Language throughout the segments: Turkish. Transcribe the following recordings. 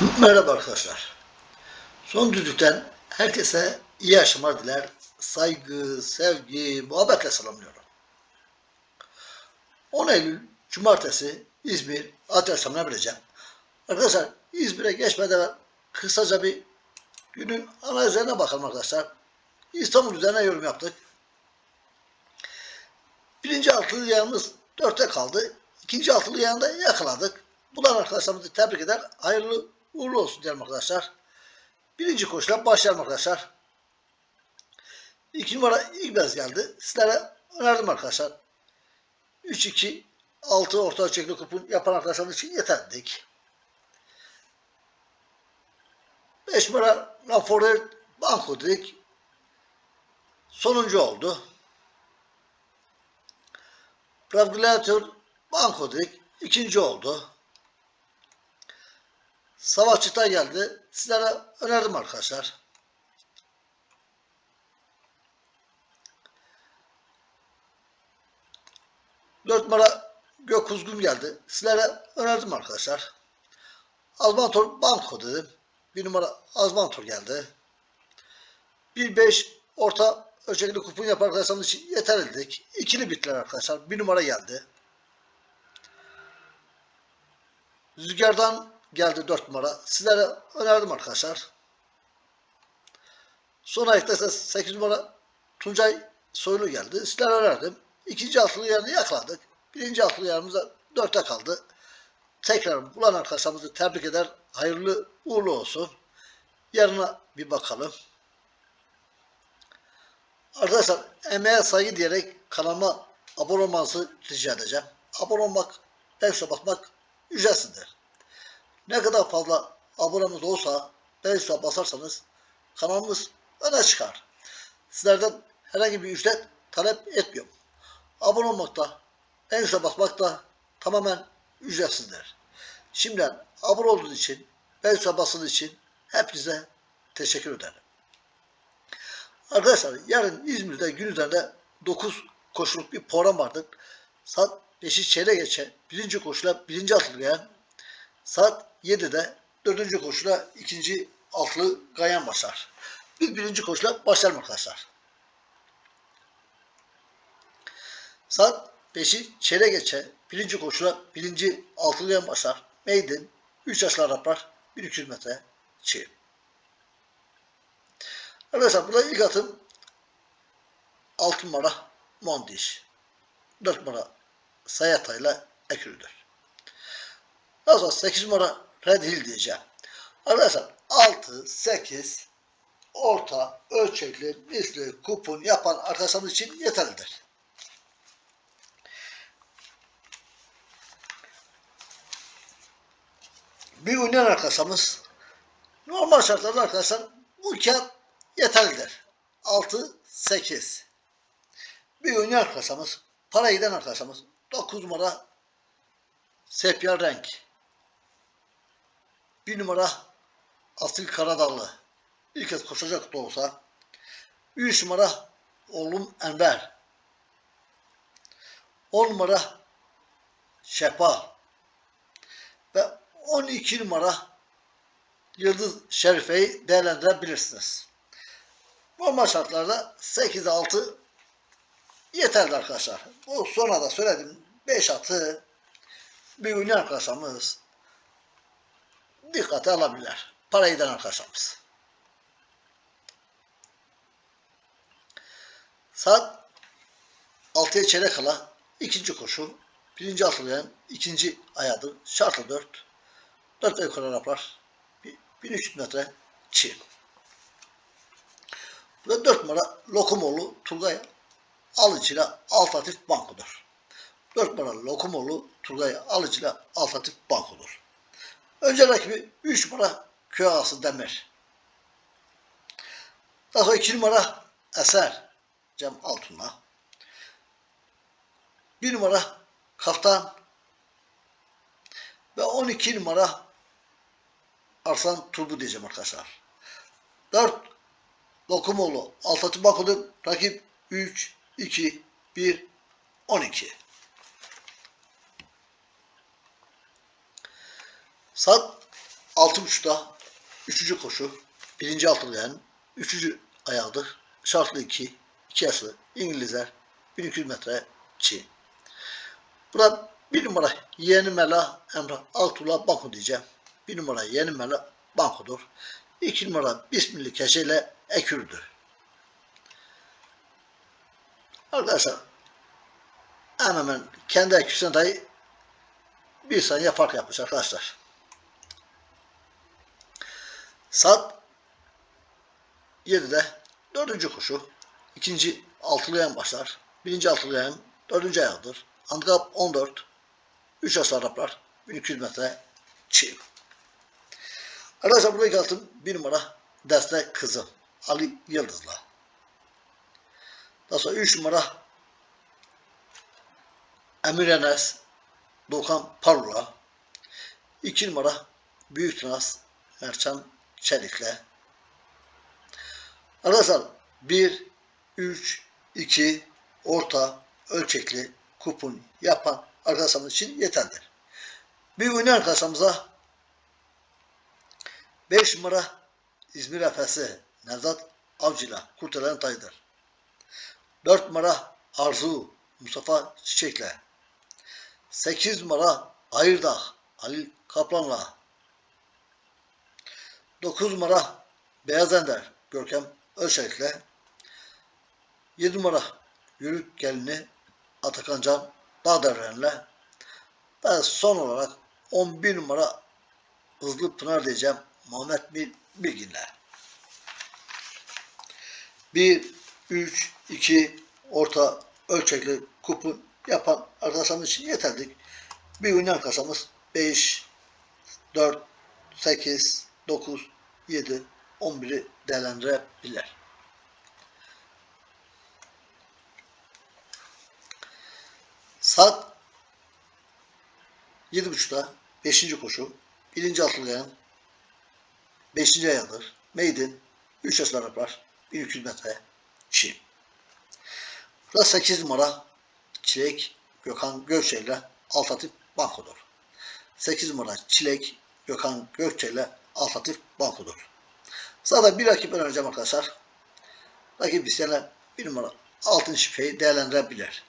Merhaba arkadaşlar. Son düdükten herkese iyi yaşamlar diler. Saygı, sevgi, muhabbetle selamlıyorum. 10 Eylül Cumartesi İzmir Ateşham'ına bileceğim. Arkadaşlar İzmir'e geçmeden kısaca bir günün ana üzerine bakalım arkadaşlar. İstanbul üzerine yorum yaptık. Birinci altılı yanımız dörtte kaldı. İkinci altılı yanında yakaladık. Bulan arkadaşlarımızı tebrik eder. Hayırlı uğurlu olsun diyelim arkadaşlar. Birinci koşuya başlayalım arkadaşlar. İki numara İlbez geldi. Sizlere önerdim arkadaşlar. 3-2 6 orta ölçekli kupon yapan arkadaşlarımız için yeter dedik. 5 numara Laforet Banko dedik. Sonuncu oldu. Pravgulator Banko dedik. İkinci oldu. Savaşçıta geldi. Sizlere önerdim arkadaşlar. Dört numara Gökuzgun geldi. Sizlere önerdim arkadaşlar. Azmantor Banko dedim. Bir numara Azmantor geldi. Bir beş orta ölçekli kupon yapan arkadaşlarımız için yeterli dedik. İkili bittiler arkadaşlar. Bir numara geldi. Rüzgardan geldi 4 numara. Sizlere önerdim arkadaşlar. Son ayakta ise 8 numara Tuncay Soylu geldi. Sizlere önerdim. İkinci altılı yerini yakaladık. Birinci altılı yerimize 4'te kaldı. Tekrar bulan arkadaşlarımızı tebrik eder. Hayırlı uğurlu olsun. Yarına bir bakalım. Arkadaşlar emeğe saygı diyerek kanalıma abone olmanızı rica edeceğim. Abone olmak, beğense basmak ücretsizdir. Ne kadar fazla abonemiz olsa beğense basarsanız kanalımız öne çıkar. Sizlerden herhangi bir ücret talep etmiyorum. Abone olmak da beğense basmak da tamamen ücretsizdir. Şimdiden abone olduğunuz için, beğense basınız için hepinize teşekkür ederim. Arkadaşlar yarın İzmir'de gün üzerinde 9 koşuluk bir program vardır. Saat 5'i çeyrek geçe birinci koşula birinci atılgayan saat 7'de dördüncü koşula ikinci altılı gayan başlar. Biz birinci koşula başlayalım arkadaşlar. Saat 5'i çeyrek geçe birinci koşula birinci altılı gayan başlar. Maiden 3 yaşlı Araplar 1200 metre çiğ. Arkadaşlar burada ilk atım 6 numara Mondiş. 4 numara Sayata ile Ekürü'dür. Daha sonra 8 numara Red Hill diyeceğim. Arkadaşlar 6, 8 orta, ölçekli, misli, kupon yapan arkadaşlarımız için yeterlidir. Bir oynayan arkadaşlarımız normal şartlarda arkadaşlar bu kağıt yeterlidir. 6, 8. Bir oynayan arkadaşlarımız, para giden arkadaşlarımız 9 numara sepya renk. Bir numara Asil Karadallı. İlk kez koşacak da olsa. Üç numara oğlum Enver. On numara Şefa. Ve 12 numara Yıldız Şerife'yi değerlendirebilirsiniz. Normal şartlarda 8-6 yeterli arkadaşlar. Bu sonra da söyledim 5 atı bir ünlü arkadaşlarımız dikkate alabilirler. Para giden arkadaşlarımız. Saat 6'ya çeyrek kala ikinci koşu. Birinci atlayan ikinci ayadır. Şartlı 4. 4 ve yukarı Araplar. 1300 metre çiğ. Ve 4 numara Lokumoğlu Turgay Alıcı'yla Altatif Banko'dur. 4 numara Lokumoğlu Turgay Alıcı'yla Altatif Banko'dur. Önce rakibi 3 numara Köy Ağası Demir. Daha sonra 2 numara Eser Cem Altun'la. 1 numara Kaftan ve 12 numara Arslan Turbu diyeceğim arkadaşlar. 4 Lokumoğlu Altatı Baku'dur. Rakip 3, 2, 1, 12. Saat 6.5'da üçüncü koşu. Birinci altılıyan. Üçüncü ayağıdır. Şartlı 2. 2 yaşlı. İngilizler. 1200 metre Çin. Burada bir numara Yeni Mela Emrah Altula Banko diyeceğim. Bir numara Yeni Mela Banko'dur. İki numara Bismillah Keşeyle Ekür'dür. Arkadaşlar hemen hemen kendi eküsüne dahi bir saniye fark yapmış arkadaşlar. Saat 7'de dördüncü koşu. ikinci altılayan başlar. Birinci altılayan dördüncü ayağıdır. Handikap 14. 3 yaş Araplar. 1200 metre çiğ. Arkadaşlar buradaki altın bir numara destek kızım. Ali Yıldız'la. Daha sonra 3 numara Emir Enes Doğukan Parula. 2 numara Büyük Tınas Merçan Çelik'le. Arkadaşlar 1, 3, 2 orta ölçekli kupon yapan arkadaşlarımız için yeterlidir. Bir oynayan arkadaşlarımıza 5 numara İzmir Efesi Nevzat Avcı'yla kurtaran tayıdır. 4 numara Arzu Mustafa Çiçek'le 8 numara Ayırdağ Halil Kaplan'la 9 numara Beyaz Ender Görkem Ölçek'le 7 numara Yürük Gelini Atakan Can Dağderen'le ve son olarak 11 numara Hızlı Pınar diyeceğim Muhammed Bil Bilgin'le. 1, 3, 2 orta ölçekli kupon yapan arkadaşlarımız için yeterli. Bir oynayan kasamız 5, 4, 8, 9, 7, 11'i değerlendirebilir. Saat 7.30'da 5. koşu. 1. atlayan 5. ayağıdır. Maiden 3 yaşlı Araplar 1200 metre Çin. Burada 8 numara Çilek Gökhan Gökçe ile Altatif Banko'dur. 8 numara Çilek Gökhan Gökçe ile Altatif Banko'dur. Zaten bir rakip önereceğim arkadaşlar. Rakip isteyenler bir numara altın şifreyi değerlendirebilir.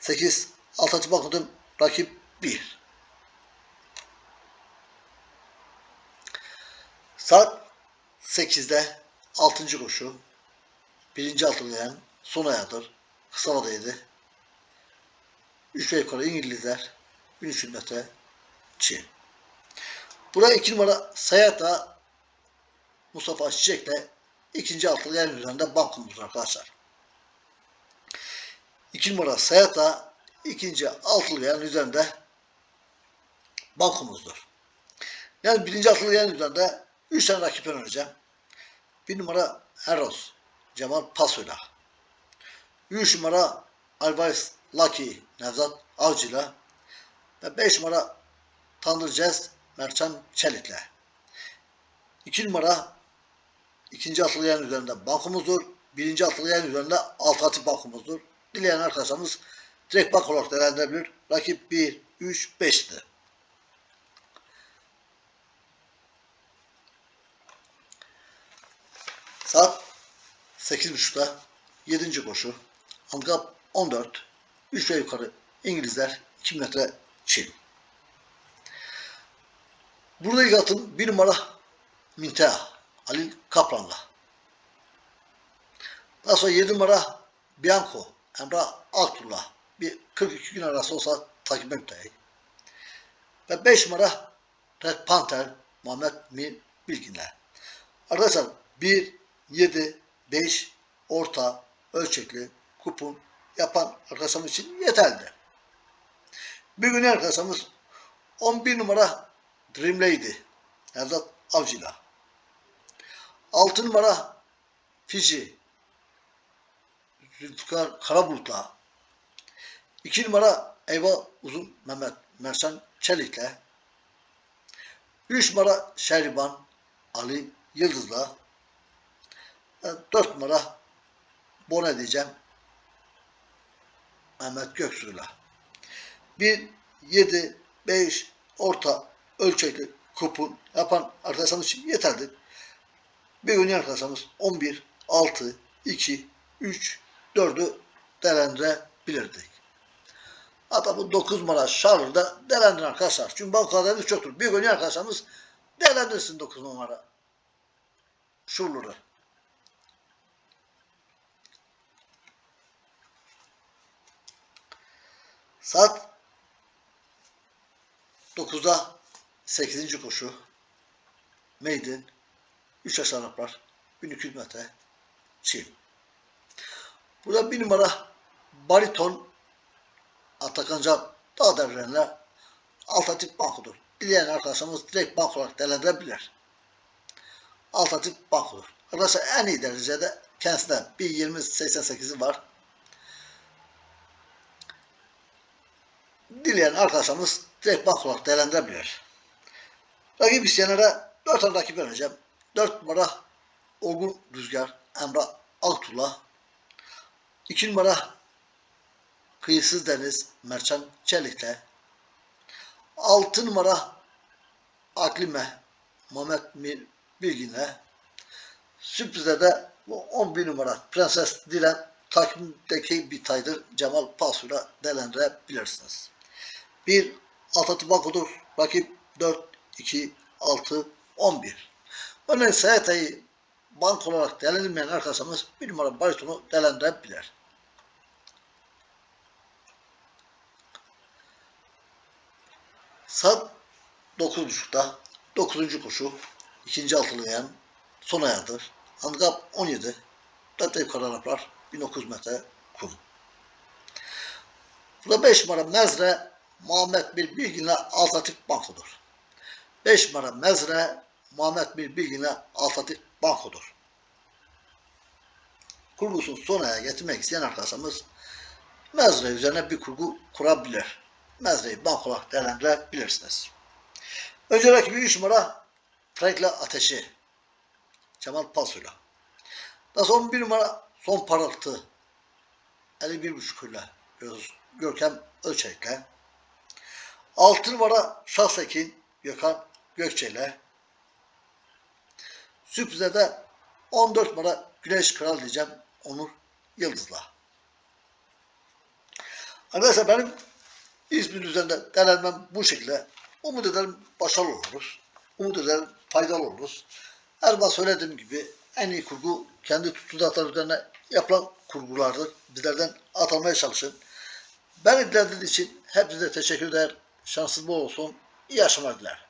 8 Altatif Banko'nun rakip 1. Saat 8'de 6. koşu. Birinci altınlayan son ayağıdır. Kısa vadeydi. 3 ve yukarı İngilizler 1300 metre Çin. Buraya 2 numara Sayata Mustafa Çiçek'le ikinci altınlayan üzerinde bankumuz arkadaşlar. 2 numara Sayata ikinci altınlayan üzerinde bankumuzdur. Yani birinci altınlayan üzerinde 3 tane rakip önereceğim. Bir numara Eros Cemal Paso'yla. 3 numara Alvarez Lucky Nevzat Avcı'yla. Ve 5 numara Tanrı Cez Merçan Çelik'le. 2 numara ikinci atlayan üzerinde bankumuzdur. Birinci atlayan üzerinde alternatif bankumuzdur. Dileyen arkadaşlarımız direkt bank olarak değerlendirebilir. Rakip 1, 3, 5'ti. Saat 8.30'da 7. koşu. Handikap 14. 3 ve yukarı İngilizler 2 metre Çin. Burada ilk 1 numara Mintea Halil Kaplan'la. Daha sonra 7 numara Bianco Emrah Altur'la. Bir 42 gün arası olsa takip etmeyi. Ve 5 numara Red Panther Muhammed Mir Bilgin'le. Arkadaşlar 1, 7, 5 orta ölçekli kupon yapan arkadaşlarımız için yeterli. Bir gün arkadaşlarımız 11 numara Dream Lady Nevzat Avcı'yla. 6 numara Fiji Zülfikar Karabulut'la. 2 numara Eyva Uzun Mehmet Mersan Çelik'le. 3 numara Şeriban Ali Yıldız'la. 4 numara Bone diyeceğim. Mehmet Göksu'yla. 1, 7, 5 orta ölçekli kupon yapan arkadaşlarımız için yeterli. Bir oynayan arkadaşlarımız 11, 6, 2, 3, 4'ü değerlendirebilirdik. Hatta bu 9 numara Charles'ı da değerlendirin arkadaşlar. Çünkü bankalarımız çoktur. Bir oynayan arkadaşlarımız değerlendirsin 9 numara şuraları. Saat 9'da 8. koşu. Maiden 3 aşağı Araplar 1200 metre çift. Burada bir numara bariton Atakanca dağ devrenle alternatif bankodur. Dileyen arkadaşlarımız direkt bank olarak değerlendirebilir. Alternatif bankodur. Arkadaşlar en iyi derecede kendisinde bir 2088'i var. Dileyen arkadaşlarımız direkt bank olarak değerlendirebilir. Rakip isteyenlere 4 tane rakip vereceğim. 4 numara Olgun Rüzgar Emrah Altuğ'la 2 numara Kıyısız Deniz Merçan Çelik'le 6 numara Aklime Mehmet Mir Bilgin'le sürprize de bu 11 numara Prenses Dilen takımdaki bir taydır Cemal Pasur'a değerlendirebilirsiniz. Bir Atatürk Banko'dur. Rakip 4, 2, 6, 11. Örneğin Sayatay'ı bank olarak değerlendirmeyen arkadaşlarımız bir numara baritonu değerlendirebilir. Saat 9.30'da 9. koşu ikinci altılayan son ayağıdır. Handikap 17. Dörtte yukarı Araplar 1900 metre kum. Burada 5 numara Mezre Muhammed Bir Bilgin'le alternatif bankodur. 5 numara Mezre Muhammed Bir Bilgin'le alternatif bankodur. Kurgusunu son aya getirmek isteyen arkadaşlarımız Mezre üzerine bir kurgu kurabilir. Mezreyi bank olarak değerlendirebilirsiniz. Önce rakibi 3 numara Frank'la Ateşi. Cemal Paso'yla. Daha sonra 11 numara Son Parıltı. 51.5 ile. Görkem Ölçek'le. 6 numara Şahsekin Gökhan Gökçe ile. Sürprize de 14 numara Güneş Kral diyeceğim Onur Yıldız'la. Arkadaşlar benim İzmir üzerinde değerlenmem bu şekilde. Umut ederim başarılı oluruz. Umut ederim faydalı oluruz. Her zaman söylediğim gibi en iyi kurgu kendi tutudatlar üzerine yapılan kurgulardır. Bizlerden atılmaya çalışın. Beni dinlediğiniz için hepinize teşekkür eder. Şansınız bol olsun. İyi akşamlar dilerim.